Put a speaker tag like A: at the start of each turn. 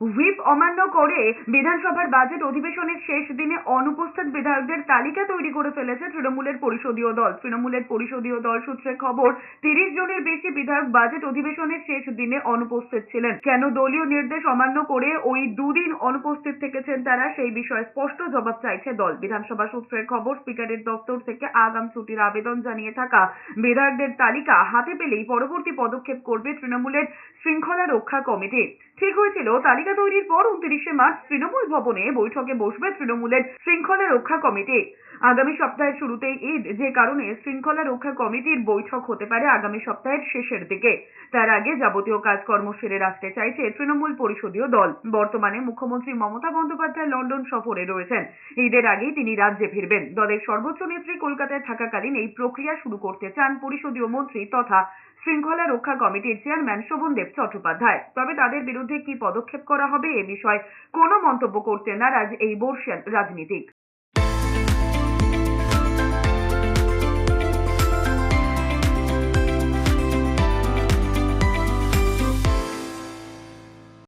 A: Whip অমান্য করে বিধানসভার বাজেট অধিবেশনের শেষ দিনে অনুপস্থিত বিধায়কদের তালিকা তৈরি করে ফেলেছে তৃণমূলের পরিষদীয় দল। তৃণমূলের পরিষদীয় দল সূত্রে খবর, তিরিশ জনের বেশি বিধায়ক বাজেট অধিবেশনের শেষ দিনে অনুপস্থিত ছিলেন। কেন দলীয় নির্দেশ অমান্য করে ওই দুদিন অনুপস্থিত থেকেছেন তারা, সেই বিষয়ে স্পষ্ট জবাব চাইছে দল। বিধানসভা সূত্রের খবর, স্পিকারের দপ্তর থেকে আগাম ছুটির আবেদন জানিয়ে থাকা বিধায়কদের তালিকা হাতে পেলেই পরবর্তী পদক্ষেপ করবে তৃণমূলের শৃঙ্খলা রক্ষা কমিটি। ঠিক হয়েছিল, তালিকা তৈরির পর উনত্রিশে মার্চ তৃণমূল ভবনে বৈঠকে বসবে তৃণমূলের শৃঙ্খলা রক্ষা কমিটি। আগামী সপ্তাহের শুরুতেই ঈদ, যে কারণে শৃঙ্খলা রক্ষা কমিটির বৈঠক হতে পারে আগামী সপ্তাহের শেষের দিকে। তার আগে যাবতীয় কাজকর্ম সেরে রাখতে চাইছে তৃণমূল পরিষদীয় দল। বর্তমানে মুখ্যমন্ত্রী মমতা বন্দ্যোপাধ্যায় লন্ডন সফরে রয়েছেন। ঈদের আগেই তিনি রাজ্যে ফিরবেন। দলের সর্বোচ্চ নেত্রী কলকাতায় থাকাকালীন এই প্রক্রিয়া শুরু করতে চান পরিষদীয় মন্ত্রী তথা শৃঙ্খলা রক্ষা কমিটির চেয়ারম্যান শোভনদেব চট্টোপাধ্যায়। তবে তাদের বিরুদ্ধে কি পদক্ষেপ করা হবে এ বিষয়ে কোনো মন্তব্য করতে নারাজ এই বর্ষিয়ান রাজনীতিক।